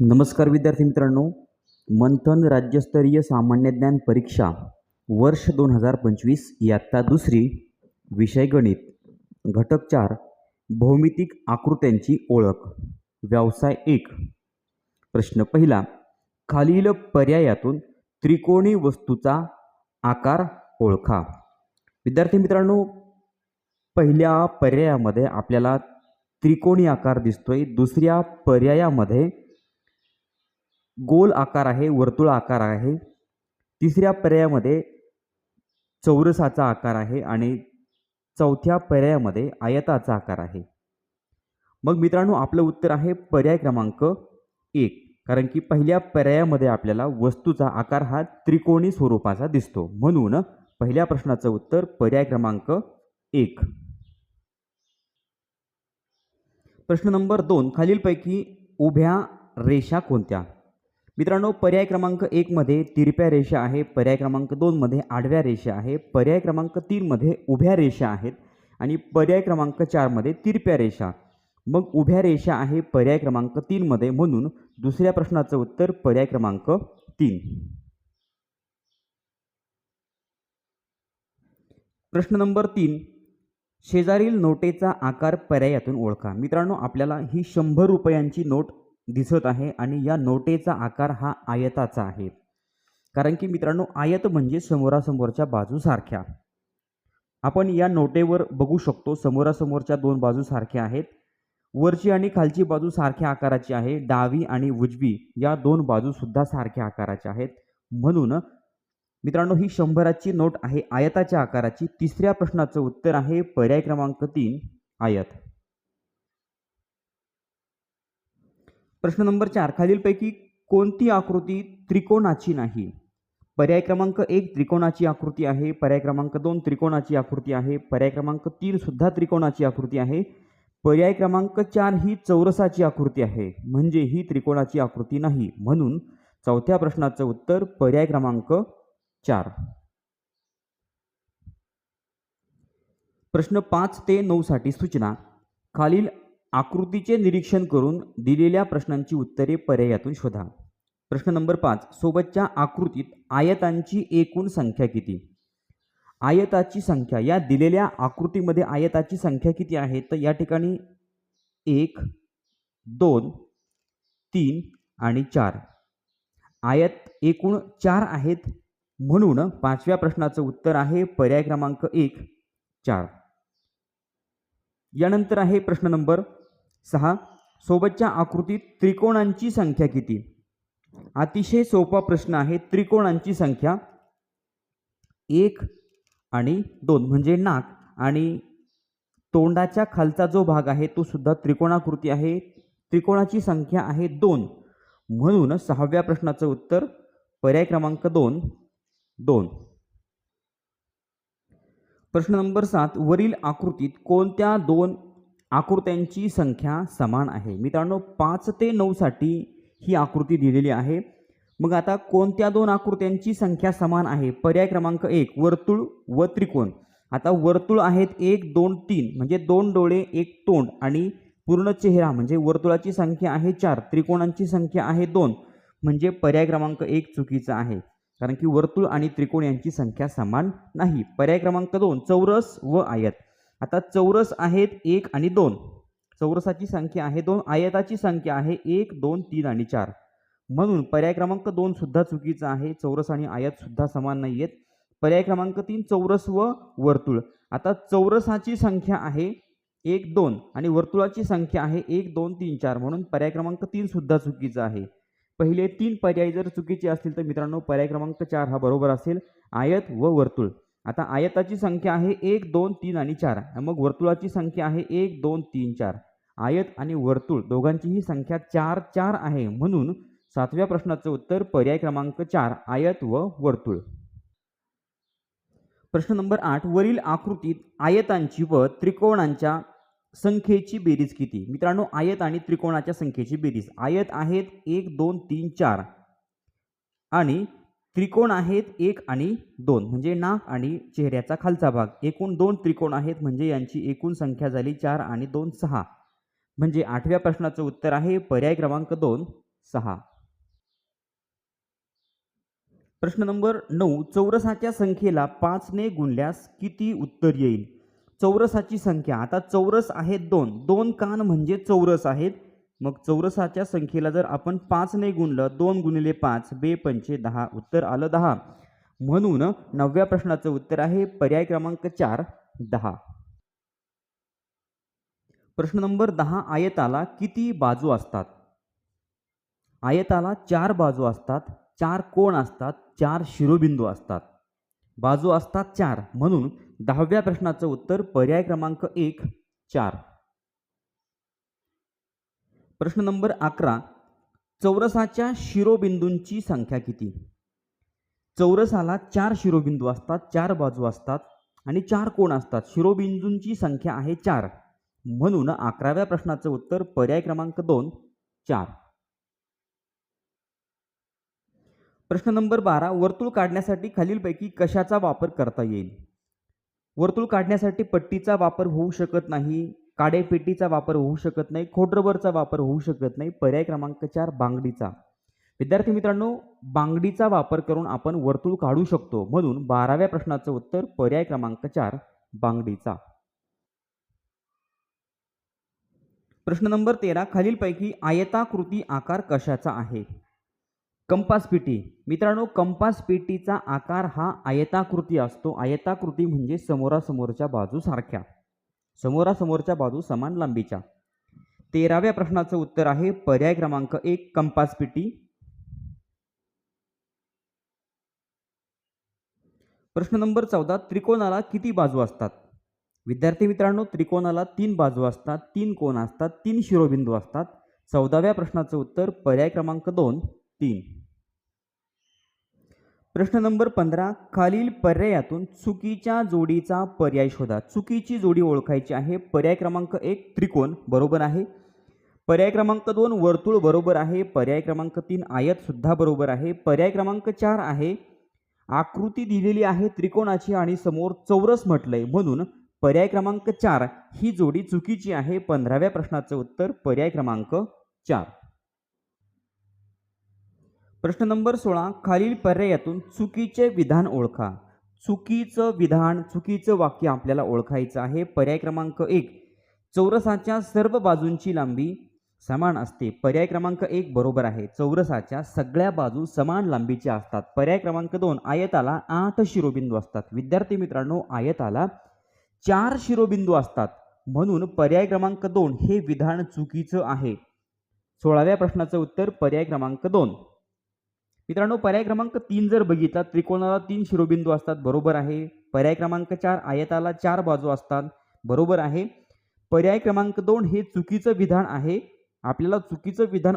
नमस्कार विद्यार्थी मित्रांनो. मंथन राज्यस्तरीय सामान्य ज्ञान परीक्षा वर्ष दोन हजार पंचवीस इयत्ता दुसरी विषय गणित घटक चार भौमितिक आकृत्यांची ओळख व्यवसाय एक. प्रश्न पहिला खालील पर्यायातून त्रिकोणी वस्तूचा आकार ओळखा. विद्यार्थी मित्रांनो पहिल्या पर्यायामध्ये आपल्याला त्रिकोणी आकार दिसतोय दुसऱ्या पर्यायामध्ये गोल आकार आहे वर्तुळ आकार आहे. तिसऱ्या पर्यायामध्ये चौरसाचा आकार आहे आणि चौथ्या पर्यायामध्ये आयताचा आकार आहे. मग मित्रांनो आपलं उत्तर आहे पर्याय क्रमांक एक. कारण की पहिल्या पर्यायामध्ये आपल्याला वस्तूचा आकार हा त्रिकोणी स्वरूपाचा दिसतो. म्हणून पहिल्या प्रश्नाचं उत्तर पर्याय क्रमांक एक. प्रश्न नंबर दोन. खालीलपैकी उभ्या रेषा कोणत्या? मित्रांनो पर्याय क्रमांक एकमध्ये तिरप्या रेषा आहे पर्याय क्रमांक दोनमध्ये आडव्या रेषा आहे पर्याय क्रमांक तीनमध्ये उभ्या रेषा आहेत आणि पर्याय क्रमांक चारमध्ये तिरप्या रेषा. मग उभ्या रेषा आहे पर्याय क्रमांक तीनमध्ये म्हणून दुसऱ्या प्रश्नाचं उत्तर पर्याय क्रमांक तीन. प्रश्न नंबर तीन शेजारील नोटेचा आकार पर्यायातून ओळखा. मित्रांनो आपल्याला ही शंभर रुपयांची नोट दिसत आहे आणि या नोटेचा आकार हा आयताचा आहे. कारण की मित्रांनो आयत म्हणजे समोरासमोरच्या बाजूसारख्या आपण या नोटेवर बघू शकतो समोरासमोरच्या दोन बाजू सारख्या आहेत. वरची आणि खालची बाजू सारख्या आकाराची आहे. डावी आणि उजवी या दोन बाजूसुद्धा सारख्या आकाराच्या आहेत. म्हणून मित्रांनो ही शंभराची नोट आहे. आयताच्या आकाराची. तिसऱ्या प्रश्नाचं उत्तर आहे पर्याय क्रमांक तीन आयत. प्रश्न नंबर चार खालीलपैकी कोणती आकृती त्रिकोणाची नाही? पर्याय क्रमांक एक त्रिकोणाची आकृती आहे पर्याय क्रमांक दोन त्रिकोणाची आकृती आहे पर्याय क्रमांक तीन सुद्धा त्रिकोणाची आकृती आहे. पर्याय क्रमांक चार ही चौरसाची आकृती आहे म्हणजे ही त्रिकोणाची आकृती नाही. म्हणून चौथ्या प्रश्नाचं उत्तर पर्याय क्रमांक चार. प्रश्न पाच ते नऊ साठी सूचना. खालील आकृतीचे निरीक्षण करून दिलेल्या प्रश्नांची उत्तरे पर्यायातून शोधा. प्रश्न नंबर पाच सोबतच्या आकृतीत आयतांची एकूण संख्या किती? आयताची संख्या या दिलेल्या आकृतीमध्ये आयताची संख्या किती आहे? तर या ठिकाणी एक दोन तीन आणि चार. आयत एकूण चार आहेत म्हणून पाचव्या प्रश्नाचं उत्तर आहे पर्याय क्रमांक एक चार. यानंतर आहे प्रश्न नंबर सहा सोबतच्या आकृतीत त्रिकोणांची संख्या किती? अतिशय सोपा प्रश्न आहे त्रिकोणांची संख्या. एक आणि दोन म्हणजे नाक आणि तोंडाच्या खालचा जो भाग आहे तो सुद्धा त्रिकोणाकृती आहे. त्रिकोणाची संख्या आहे दोन. म्हणून सहाव्या प्रश्नाचं उत्तर पर्याय क्रमांक दोन. दोन. प्रश्न नंबर सात वरील आकृतीत कोणत्या दोन आकृत्यांची संख्या समान आहे. मित्रांनो पाच ते नऊसाठी ही आकृती दिलेली आहे. मग आता कोणत्या दोन आकृत्यांची संख्या समान आहे? पर्याय क्रमांक एक वर्तुळ व त्रिकोण. आता वर्तुळ आहेत एक दोन तीन म्हणजे दोन डोळे एक तोंड आणि पूर्ण चेहरा म्हणजे वर्तुळाची संख्या आहे चार त्रिकोणांची संख्या आहे दोन म्हणजे पर्याय क्रमांक एक चुकीचा आहे. कारण की वर्तुळ आणि त्रिकोण यांची संख्या समान नाही. पर्याय क्रमांक दोन चौरस व आयत. आता चौरस आहेत एक आणि दोन. चौरसाची संख्या आहे दोन आयताची संख्या आहे एक दोन तीन आणि चार. म्हणून पर्याय क्रमांक दोन सुद्धा चुकीचा आहे. चौरस आणि आयत सुद्धा समान नाही आहेत पर्याय क्रमांक तीन चौरस व वर्तुळ. आता चौरसाची संख्या आहे एक दोन आणि वर्तुळाची संख्या आहे एक दोन तीन चार. म्हणून पर्याय क्रमांक तीन सुद्धा चुकीचा आहे. पहिले तीन पर्याय जर चुकीचे असतील तर मित्रांनो पर्याय क्रमांक चार हा बरोबर असेल आयत व वर्तुळ. आता आयताची संख्या आहे एक दोन तीन आणि चार. मग वर्तुळाची संख्या आहे एक दोन तीन चार. आयत आणि वर्तुळ दोघांचीही संख्या चार चार आहे. म्हणून सातव्या प्रश्नाचं उत्तर पर्याय क्रमांक चार आयत व वर्तुळ. प्रश्न नंबर आठ वरील आकृतीत आयतांची व त्रिकोणांच्या संख्येची बेरीज किती? मित्रांनो आयत आणि त्रिकोणाच्या संख्येची बेरीज. आयत आहेत एक दोन तीन चार. आणि त्रिकोण आहेत एक आणि दोन म्हणजे नाक आणि चेहऱ्याचा खालचा भाग. एकूण दोन त्रिकोण आहेत म्हणजे यांची एकूण संख्या झाली चार आणि दोन सहा. म्हणजे आठव्या प्रश्नाचं उत्तर आहे पर्याय क्रमांक दोन सहा. प्रश्न नंबर नऊ चौरसाच्या संख्येला पाचने गुणल्यास किती उत्तर येईल? चौरसाची संख्या आता चौरस आहेत दोन. दोन कान म्हणजे चौरस आहेत. मग चौरसाच्या संख्येला जर आपण पाचने गुणलं दोन गुणिले पाच बे पंचे दहा उत्तर आलं दहा. म्हणून नवव्या प्रश्नाचं उत्तर आहे पर्याय क्रमांक चार दहा. प्रश्न नंबर दहा आयताला किती बाजू असतात? आयताला चार बाजू असतात चार कोण असतात चार शिरोबिंदू असतात. बाजू असतात चार म्हणून दहाव्या प्रश्नाचं उत्तर पर्याय क्रमांक एक चार. प्रश्न नंबर अकरा चौरसाच्या शिरोबिंदूंची संख्या किती? चौरसाला चार शिरोबिंदू असतात चार बाजू असतात आणि चार कोण असतात? शिरोबिंदूंची संख्या आहे चार. म्हणून अकराव्या प्रश्नाचं उत्तर पर्याय क्रमांक दोन चार. प्रश्न नंबर बारा वर्तुळ काढण्यासाठी खालीलपैकी कशाचा वापर करता येईल? वर्तुळ काढण्यासाठी पट्टीचा वापर होऊ शकत नाही काडेपेटीचा वापर होऊ शकत नाही खोटरबरचा वापर होऊ शकत नाही पर्याय क्रमांक चार बांगडीचा. विद्यार्थी मित्रांनो बांगडीचा वापर करून आपण वर्तुळ काढू शकतो. म्हणून बाराव्या प्रश्नाचं उत्तर पर्याय क्रमांक चार बांगडीचा. प्रश्न नंबर तेरा खालीलपैकी आयताकृती आकार कशाचा आहे? कंपास पेटी. मित्रांनो कंपास पेटीचा आकार हा आयताकृती असतो. आयताकृती म्हणजे समोरासमोरच्या बाजूसारख्या. समोरासमोरच्या बाजू समान लांबीच्या. तेराव्या प्रश्नाचं उत्तर आहे पर्याय क्रमांक एक कंपास पेटी. प्रश्न नंबर चौदा त्रिकोणाला किती बाजू असतात? विद्यार्थी मित्रांनो त्रिकोणाला तीन बाजू असतात तीन कोण असतात तीन शिरोबिंदू असतात. चौदाव्या प्रश्नाचं उत्तर पर्याय क्रमांक दोन तीन. प्रश्न नंबर पंधरा खालील पर्यायातून चुकीच्या जोडीचा पर्याय शोधा. चुकीची जोडी ओळखायची आहे. पर्याय क्रमांक एक त्रिकोण बरोबर आहे. पर्याय क्रमांक दोन वर्तुळ बरोबर आहे. पर्याय क्रमांक तीन आयतसुद्धा बरोबर आहे. पर्याय क्रमांक चार आहे आकृती दिलेली आहे त्रिकोणाची आणि समोर चौरस म्हटलंय. म्हणून पर्याय क्रमांक चार ही जोडी चुकीची आहे. पंधराव्या प्रश्नाचं उत्तर पर्याय क्रमांक चार. प्रश्न नंबर सोळा खालील पर्यायातून चुकीचे विधान ओळखा. चुकीचं विधान चुकीचं वाक्य आपल्याला ओळखायचं आहे. पर्याय क्रमांक एक चौरसाच्या सर्व बाजूंची लांबी समान असते. पर्याय क्रमांक एक बरोबर आहे. चौरसाच्या सगळ्या बाजू समान लांबीच्या असतात. पर्याय क्रमांक दोन आयताला आठ शिरोबिंदू असतात. विद्यार्थी मित्रांनो आयताला चार शिरोबिंदू असतात. म्हणून पर्याय क्रमांक दोन हे विधान चुकीचं आहे. सोळाव्या प्रश्नाचं उत्तर पर्याय क्रमांक दोन. मित्रांनो पर्याय क्रमांक तीन जर बघितला त्रिकोणाला तीन शिरोबिंदू असतात बरोबर आहे. पर्याय क्रमांक चार आयताला चार बाजू असतात बरोबर आहे. पर्याय क्रमांक दोन हे चुकीचं विधान आहे. आपल्याला चुकीचं विधान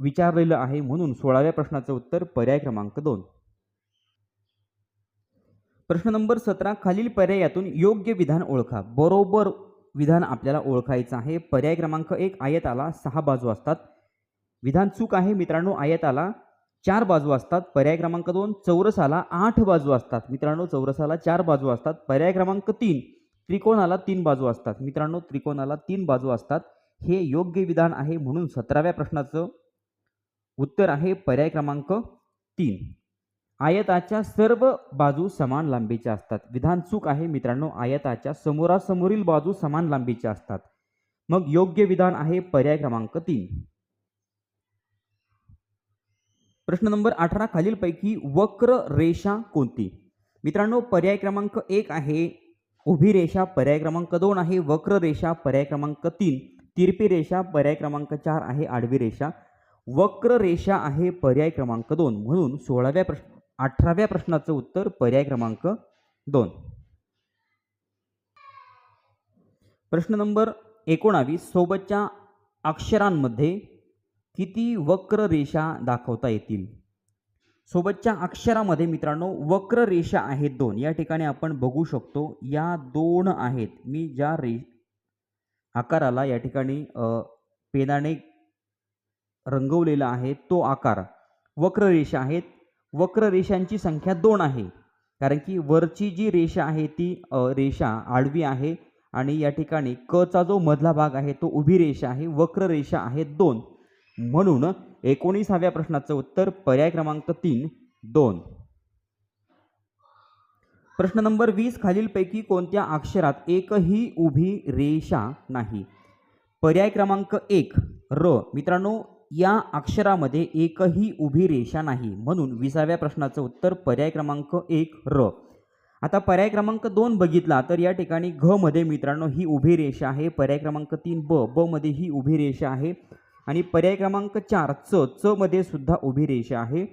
विचारलेलं आहे म्हणून सोळाव्या प्रश्नाचं उत्तर पर्याय क्रमांक दोन. प्रश्न नंबर सतरा खालील पर्यायातून योग्य विधान ओळखा. बरोबर विधान आपल्याला ओळखायचं आहे. पर्याय क्रमांक एक आयताला सहा बाजू असतात. विधान चूक आहे मित्रांनो आयताला चार बाजू असतात. पर्याय क्रमांक दोन चौरसाला आठ बाजू असतात. मित्रांनो चौरसाला चार बाजू असतात. पर्याय क्रमांक तीन त्रिकोणाला तीन बाजू असतात. मित्रांनो त्रिकोणाला तीन बाजू असतात. हे योग्य विधान आहे म्हणून सतराव्या प्रश्नाचं उत्तर आहे पर्याय क्रमांक तीन. आयताच्या सर्व बाजू समान लांबीच्या असतात. विधान चूक आहे मित्रांनो आयताच्या समोरासमोरील बाजू समान लांबीच्या असतात. मग योग्य विधान आहे पर्याय क्रमांक तीन. प्रश्न नंबर अठरा खालीलपैकी वक्र रेषा कोणती? मित्रांनो पर्याय क्रमांक एक आहे उभी रेषा पर्याय क्रमांक दोन आहे वक्र रेषा पर्याय क्रमांक तीन तिरपी रेषा पर्याय क्रमांक चार आहे आडवी रेषा. वक्र रेषा आहे पर्याय क्रमांक दोन. म्हणून सोळाव्या प्रश्न अठराव्या प्रश्नाचं उत्तर पर्याय क्रमांक दोन. प्रश्न नंबर एकोणावीस. सोबतच्या अक्षरांमध्ये किती वक्र रेषा दाखवता येतील? सोबतच्या अक्षरामध्ये मित्रांनो वक्र रेषा आहेत दोन. या ठिकाणी आपण बघू शकतो या दोन आहेत. मी ज्या रे आकाराला या ठिकाणी पेनाने रंगवलेला आहे तो आकार वक्र रेषा आहेत. वक्र रेषांची संख्या दोन आहे. कारण की वरची जी रेषा आहे ती रेषा आडवी आहे. आणि या ठिकाणी क चा जो मधला भाग आहे तो उभी रेषा आहे. वक्र रेषा आहेत दोन. म्हणून एकोणीसाव्या प्रश्नाचं उत्तर पर्याय क्रमांक तीन दोन. प्रश्न नंबर वीस खालीलपैकी कोणत्या अक्षरात एकही उभी रेषा नाही? पर्याय क्रमांक एक र. मित्रांनो या अक्षरामध्ये एकही उभी रेषा नाही म्हणून विसाव्या प्रश्नाचं उत्तर पर्याय क्रमांक एक र. आता पर्याय क्रमांक दोन बघितला तर या ठिकाणी घ मध्ये मित्रांनो ही उभी रेषा आहे. पर्याय क्रमांक तीन ब. ब मध्ये ही उभी रेषा आहे. आणि पर्याय क्रमांक चार च च मध्ये सुद्धा उभी रेषा आहे.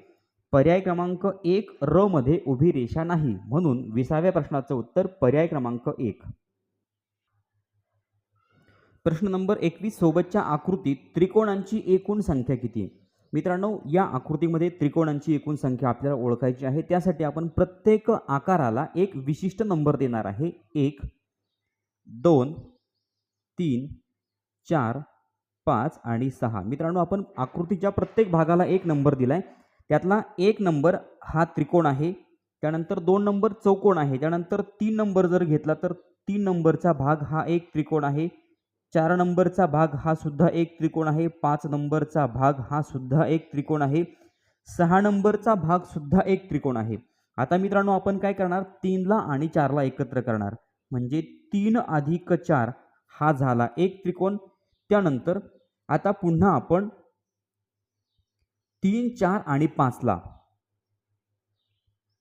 पर्याय क्रमांक एक र मध्ये उभी रेषा नाही. म्हणून विसाव्या प्रश्नाचं उत्तर पर्याय क्रमांक एक. प्रश्न नंबर एकवीस सोबतच्या आकृतीत त्रिकोणांची एकूण संख्या किती? मित्रांनो या आकृतीमध्ये त्रिकोणांची एकूण संख्या आपल्याला ओळखायची आहे. त्यासाठी आपण प्रत्येक आकाराला एक विशिष्ट नंबर देणार आहे. एक दोन तीन चार पाच आणि सहा. मित्रांनो आपण आकृतीच्या प्रत्येक भागाला एक नंबर दिलाय. त्यातला एक नंबर हा त्रिकोण आहे. त्यानंतर दोन नंबर चौकोन आहे. त्यानंतर तीन नंबर जर घेतला तर तीन नंबरचा भाग हा एक त्रिकोण आहे. चार नंबरचा भाग हा सुद्धा एक त्रिकोण आहे. पाच नंबरचा भाग हा सुद्धा एक त्रिकोण आहे. सहा नंबरचा भाग सुद्धा एक त्रिकोण आहे. आता मित्रांनो आपण काय करणार? तीनला आणि चारला एकत्र करणार. म्हणजे तीन अधिक चार हा झाला एक त्रिकोण. त्यानंतर आता पुन्हा आपण तीन चार आणि पाचला.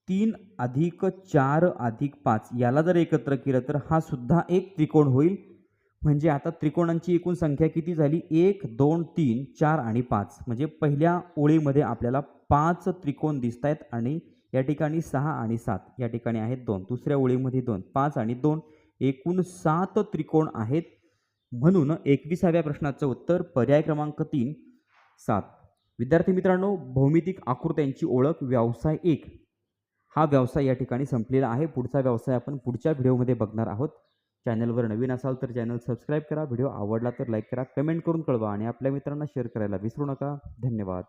तीन अधिक चार अधिक पाच याला जर एकत्र केलं तर हा सुद्धा एक त्रिकोण होईल. म्हणजे आता त्रिकोणांची एकूण संख्या किती झाली? एक दोन तीन चार आणि पाच. म्हणजे पहिल्या ओळीमध्ये आपल्याला पाच त्रिकोण दिसत आहेत आणि या ठिकाणी सहा आणि सात. या ठिकाणी आहेत दोन. दुसऱ्या ओळीमध्ये दोन. पाच आणि दोन. एकूण सात त्रिकोण आहेत. म्हणून एकविसाव्या प्रश्नाचं उत्तर पर्याय क्रमांक तीन सात. विद्यार्थी मित्रांनो भौमितिक आकृत्यांची ओळख व्यवसाय एक. हा व्यवसाय या ठिकाणी संपलेला आहे. पुढचा व्यवसाय आपण पुढच्या व्हिडिओमध्ये बघणार आहोत. चॅनलवर नवीन असाल तर चॅनल सबस्क्राईब करा. व्हिडिओ आवडला तर लाईक करा कमेंट करून कळवा आणि आपल्या मित्रांना शेअर करायला विसरू नका. धन्यवाद.